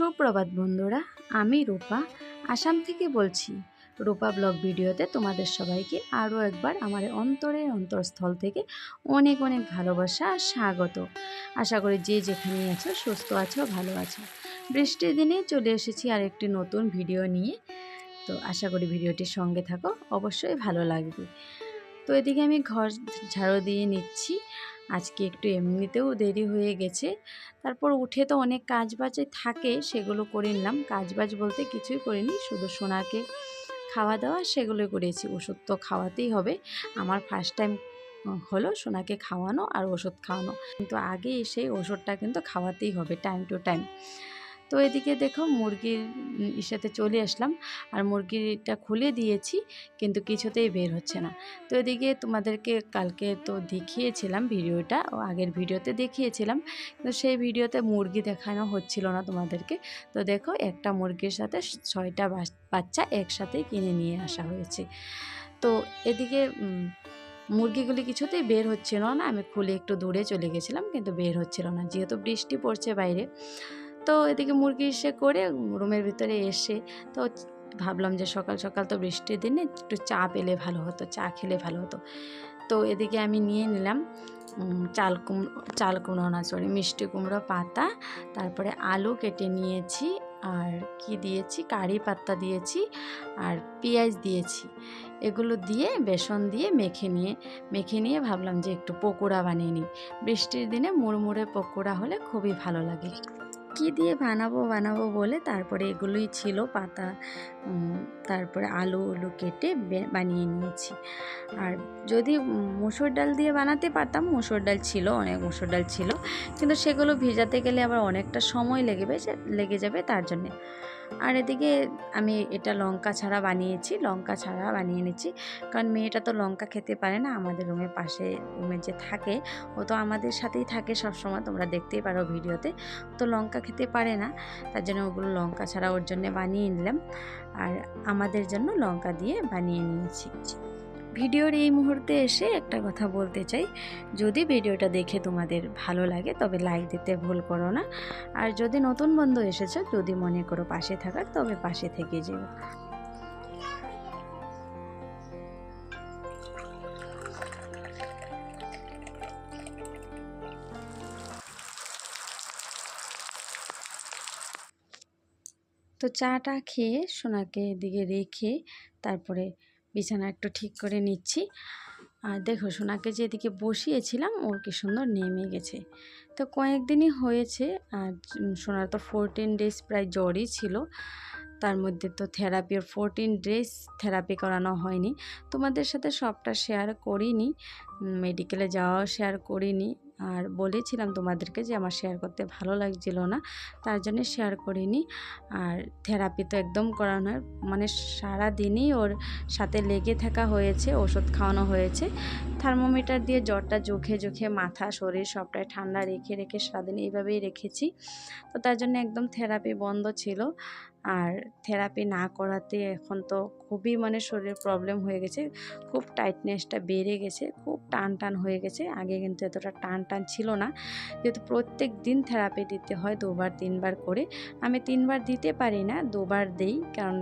সুপ্রভাত বন্ধুরা, আমি রূপা। আসাম থেকে বলছি, রূপা ব্লগ ভিডিওতে তোমাদের সবাইকে আরও একবার আমার অন্তরের অন্তরস্থল থেকে অনেক অনেক ভালোবাসা আর স্বাগত। আশা করি যে যেখানেই আছো, সুস্থ আছো, ভালো আছো। বৃষ্টির দিনে চলে এসেছি আর একটি নতুন ভিডিও নিয়ে। তো আশা করি ভিডিওটির সঙ্গে থাকো, অবশ্যই ভালো লাগবে। তো এদিকে আমি ঘর ঝাড়ু দিয়ে নিচ্ছি। আজকে একটু এমনিতেও দেরি হয়ে গেছে। তারপর উঠে তো অনেক কাজ বাজে থাকে, সেগুলো করে নিলাম। কাজ বাজ বলতে কিছুই করিনি, শুধু সোনাকে খাওয়া দাওয়া সেগুলো করেছি ওষুধ তো খাওয়াতেই হবে। আমার ফার্স্ট টাইম হলো সোনাকে খাওয়ানো আর ওষুধ খাওয়ানো। কিন্তু আগে এসে ওষুধটা কিন্তু খাওয়াতেই হবে টাইম টু টাইম তো এদিকে দেখো মুরগির ইসাতে চলে আসলাম। আর মুরগিটা খুলে দিয়েছি, কিন্তু কিছুতেই বের হচ্ছে না। তো এদিকে তোমাদেরকে কালকে তো দেখিয়েছিলাম ভিডিওটা, ও আগের ভিডিওতে দেখিয়েছিলাম। কিন্তু সেই ভিডিওতে মুরগি দেখানো হচ্ছিল না তোমাদেরকে। তো দেখো একটা মুরগির সাথে ছয়টা বাচ্চা একসাথেই কিনে নিয়ে আসা হয়েছে। তো এদিকে মুরগিগুলি কিছুতেই বের হচ্ছিল না। আমি খুলে একটু দূরে চলে গেছিলাম, কিন্তু বের হচ্ছিল না। যেহেতু বৃষ্টি পড়ছে বাইরে তো এদিকে মুরগি এসে করে রুমের ভিতরে এসে তো ভাবলাম যে সকাল সকাল তো বৃষ্টির দিনে একটু চা পেলে ভালো হতো, চা খেলে ভালো হতো। তো এদিকে আমি নিয়ে নিলাম চাল কুমড়ো চাল কুমড়ো না সরি মিষ্টি কুমড়ো পাতা, তারপরে আলু কেটে নিয়েছি, আর কি দিয়েছি, কারি পাত্তা দিয়েছি, আর পেঁয়াজ দিয়েছি। এগুলো দিয়ে, বেসন দিয়ে মেখে নিয়ে মেখে নিয়ে ভাবলাম যে একটু পকোড়া বানিয়ে নিই। বৃষ্টির দিনে মুড়মুড়ে পকোড়া হলে খুবই ভালো লাগে। কি দিয়ে বানাবো বানাবো বলে তারপরে এগুলোই ছিল পাতা তারপরে আলু উলু কেটে বানিয়ে নিয়েছি। আর যদি মুসুর ডাল দিয়ে বানাতে পারতাম, মুসুর ডাল ছিল, অনেক মুসুর ডাল ছিল। কিন্তু সেগুলো ভিজাতে গেলে আবার অনেকটা সময় লেগে লেগে যাবে তার জন্যে। আর এদিকে আমি এটা লঙ্কা ছাড়া বানিয়েছি, লঙ্কা ছাড়া বানিয়ে নিচ্ছি। কারণ মেয়েটা তো লঙ্কা খেতে পারে না, আমাদের রুমের পাশে রুমে যে থাকে, ও তো আমাদের সাথেই থাকে সবসময়, তোমরা দেখতেই পারো ভিডিওতে। তো লঙ্কা খেতে পারে না, তার জন্য ওগুলো লঙ্কা ছাড়া ওর জন্য বানিয়ে নিলাম। আর আমাদের জন্য লঙ্কা দিয়ে বানিয়ে নিয়েছি। ভিডিওর এই মুহূর্তে এসে একটা কথা বলতে চাই। যদি ভিডিওটা দেখে তোমাদের ভালো লাগে, তবে লাইক দিতে ভুল করো না। আর যদি নতুন বন্ধু এসেছ, যদি মনে করো পাশে থাকার, তবে পাশে থেকে যেও। তো চাটা খেয়ে সোনাকে এদিকে রেখে তারপরে বিছানা একটু ঠিক করে নিচ্ছি। আর দেখো, সোনাকে যেদিকে বসিয়েছিলাম, ওর কি সুন্দর নেমে গেছে। তো কয়েকদিনই হয়েছে, আর সোনার তো ফোরটিন ডেজ প্রায় জ্বরই ছিল। তার মধ্যে তো থেরাপির ফোরটিন ডেজ থেরাপি করানো হয়নি। তোমাদের সাথে সবটা শেয়ার করিনি। মেডিকেলে যাওয়াও শেয়ার করিনি। আর বলেছিলাম তোমাদেরকে যে আমার শেয়ার করতে ভালো লাগছিল না, তার জন্য শেয়ার করিনি। আর থেরাপি তো একদম করানো মানে সারা দিনই ওর সাথে লেগে থাকা হয়েছে, ওষুধ খাওয়ানো হয়েছে। থার্মোমিটার দিয়ে জ্বরটা জোখে জোখে মাথা, শরীর সবটাই ঠান্ডা রেখে রেখে সারাদিন এইভাবেই রেখেছি। তো তার জন্য একদম থেরাপি বন্ধ ছিল। আর থেরাপি না করাতে এখন তো খুবই মানে শরীরের প্রবলেম হয়ে গেছে, খুব টাইটনেসটা বেড়ে গেছে, খুব টান টান হয়ে গেছে। আগে কিন্তু এতটা টান টান ছিল না। যেহেতু প্রত্যেক দিন থেরাপি দিতে হয়, দুবার তিনবার করে। আমি তিনবার দিতে পারি না, দুবার দেই। কারণ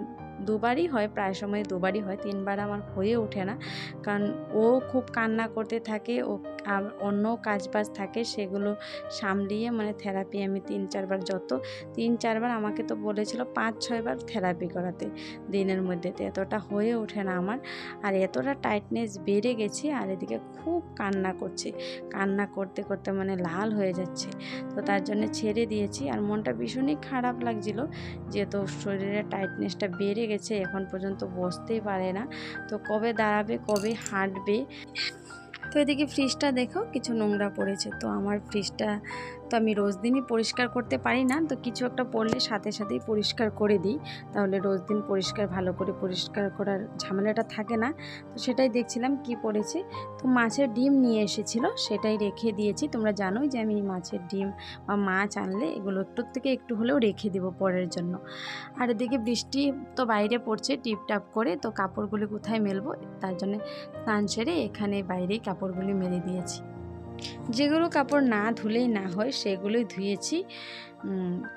দুবারই হয়, প্রায় সময় দুবারই হয়, তিনবার আমার হয়ে ওঠে না। কারণ ও খুব কান্না করতে থাকে, ও আর অন্য কাজ বাজ থাকে, সেগুলো সামলিয়ে মানে থেরাপি আমি তিন চারবার যত, তিন চারবার আমাকে তো বলেছিল পাঁচ ছয়বার থেরাপি করাতে দিনের মধ্যে। তো এতটা হয়ে ওঠে না আমার। আর এতটা টাইটনেস বেড়ে গেছে, আর এদিকে খুব কান্না করছে। কান্না করতে করতে মানে লাল হয়ে যাচ্ছে। তো তার জন্য ছেড়ে দিয়েছি। আর মনটা ভীষণই খারাপ লাগছিল, যেহেতু শরীরের টাইটনেসটা বেড়ে গেছে এখন পর্যন্ত বসতেই পারে না। তো কবে দাঁড়াবে কবে হাঁটবে? তো এদিকে ফ্রিজটা দেখো, কিছু নোংরা পড়েছে। তো আমার ফ্রিজটা তো আমি রোজ দিনই পরিষ্কার করতে পারি না, তো কিছু একটা পড়লে সাথে সাথেই পরিষ্কার করে দিই। তাহলে রোজ দিন পরিষ্কার, ভালো করে পরিষ্কার করার ঝামেলাটা থাকে না। তো সেটাই দেখছিলাম কি পড়েছে। তো মাছের ডিম নিয়ে এসেছিল, সেটাই রেখে দিয়েছি। তোমরা জানোই যে আমি মাছের ডিম বা মাছ আনলে এগুলো একটু থেকে একটু হলেও রেখে দিব পরের জন্য। আর এদিকে বৃষ্টি তো বাইরে পড়ছে, টিপটাপ করে, তো কাপড়গুলি কোথায় মেলবো? তার জন্য স্নান সেরে এখানে বাইরেই কাপড়গুলি মেলে দিয়েছি। যেগুলো কাপড় না ধুলেই না হয়, সেগুলোই ধুয়েছি।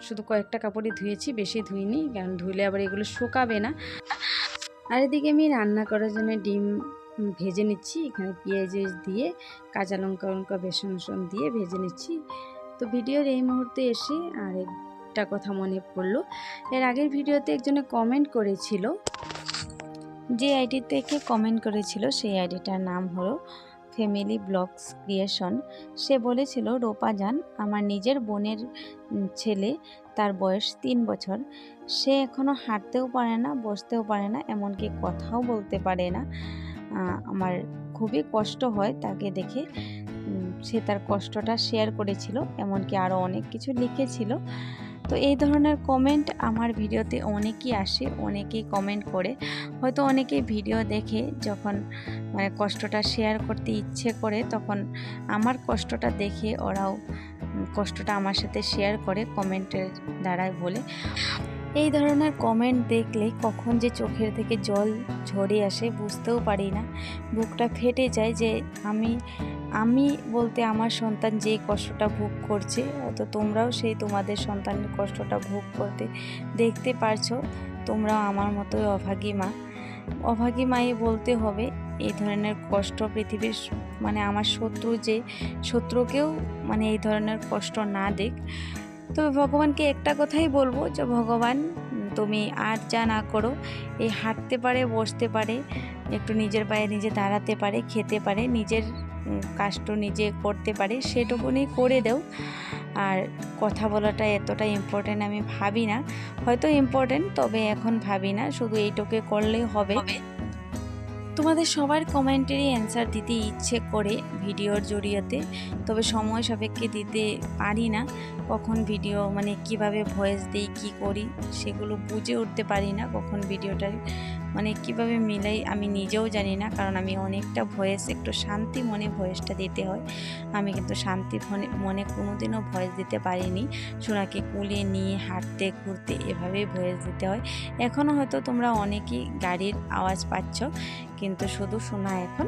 শুধু কয়েকটা কাপড়ই ধুয়েছি, বেশি ধুইনি, কারণ ধুলে আবার এগুলো শুকাবে না। আর এদিকে আমি রান্না করার জন্য ডিম ভেজে নিচ্ছি, এখানে পেঁয়াজ দিয়ে, কাঁচা লঙ্কা লঙ্কা, বেসন বেসন দিয়ে ভেজে নিচ্ছি। তো ভিডিওর এই মুহূর্তে এসে আর একটা কথা মনে পড়ল। এর আগের ভিডিওতে একজনে কমেন্ট করেছিল, যে আইডি থেকে কমেন্ট করেছিল, সেই আইডিটার নাম হলো ফ্যামিলি ব্লগস ক্রিয়েশন। সে বলেছিল, রোপা যান আমার নিজের বোনের ছেলে, তার বয়স তিন বছর। সে এখনও হাঁটতেও পারে না, বসতেও পারে না, এমনকি কথাও বলতে পারে না। আমার খুবই কষ্ট হয় তাকে দেখে। সে তার কষ্টটা শেয়ার করেছিল, এমনকি আরও অনেক কিছু লিখেছিল। তো এই ধরনের কমেন্ট আমার ভিডিওতে অনেকেই আসে, অনেকেই কমেন্ট করে। হয়তো অনেকেই ভিডিও দেখে যখন মানে কষ্টটা শেয়ার করতে ইচ্ছে করে, তখন আমার কষ্টটা দেখে ওরাও কষ্টটা আমার সাথে শেয়ার করে কমেন্টের দ্বারাই বলে। এই ধরনের কমেন্ট দেখলে কখন যে চোখের থেকে জল ঝরে আসে বুঝতেও পারি না। বুকটা ফেটে যায় যে আমি আমি বলতে আমার সন্তান যে কষ্টটা ভোগ করছে তো তোমরাও সেই তোমাদের সন্তানের কষ্টটা ভোগ করতে দেখতে পারছ। তোমরাও আমার মতোই অভাগী মা। অভাগী মাই বলতে হবে, এই ধরনের কষ্ট পৃথিবীর মানে আমার শত্রু যে, শত্রুকেও মানে এই ধরনের কষ্ট না দেখ। তবে ভগবানকে একটা কথাই বলব যে, ভগবান, তুমি আর যা না করো এই হাঁটতে পারে, বসতে পারে, একটু নিজের পায়ে নিজে দাঁড়াতে পারে, খেতে পারে, নিজের কাজটা নিজে করতে পারে, সেটুকুনি করে দাও। আর কথা বলাটা এতটা ইম্পর্টেন্ট আমি ভাবি না। হয়তো ইম্পর্টেন্ট তবে এখন ভাবি না, শুধু এইটুকু করলেই হবে। তোমাদের সবার কমেন্টেরই অ্যান্সার দিতে ইচ্ছে করে ভিডিওর জড়িয়েতে তবে সময় সাপেক্ষে দিতে পারি না। কখন ভিডিও মানে কীভাবে ভয়েস দিই, কি করি, সেগুলো বুঝে উঠতে পারি না কখন ভিডিওটা মানে কীভাবে মিলাই আমি নিজেও জানি না, কারণ আমি অনেকটা ভয়েস, একটু শান্তি মনে ভয়েসটা দিতে হয়। আমি কিন্তু শান্তি মনে মনে কোনোদিনও ভয়েস দিতে পারিনি। সোনাকে কুলে নিয়ে হাঁটতে, ঘুরতে এভাবেই ভয়েস দিতে হয়। এখনও হয়তো তোমরা অনেকেই গাড়ির আওয়াজ পাচ্ছ, কিন্তু শুধু সোনা এখন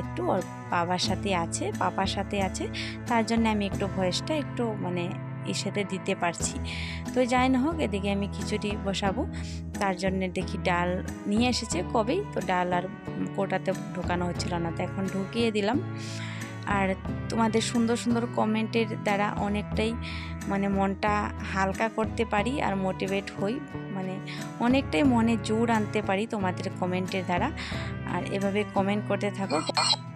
একটু ওর বাবার সাথে আছে, পাপার সাথে আছে। তার জন্য আমি একটু ভয়েসটা একটু মানে এর সাথে দিতে পারছি। তো যাই না হোক, এদিকে আমি খিচুড়ি বসাবো। তার জন্য দেখি ডাল নিয়ে এসেছে কবেই। তো ডাল আর কোটাতে ঢোকানো হচ্ছিল না, তো এখন ঢুকিয়ে দিলাম। আর তোমাদের সুন্দর সুন্দর কমেন্টের দ্বারা অনেকটাই মানে মনটা হালকা করতে পারি আর মোটিভেট হই। মানে অনেকটাই মনে জোর আনতে পারি তোমাদের কমেন্টের দ্বারা। আর এভাবে কমেন্ট করতে থাকো।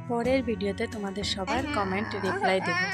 পরের ভিডিওতে তোমাদের সবার কমেন্ট রিপ্লাই দেবো।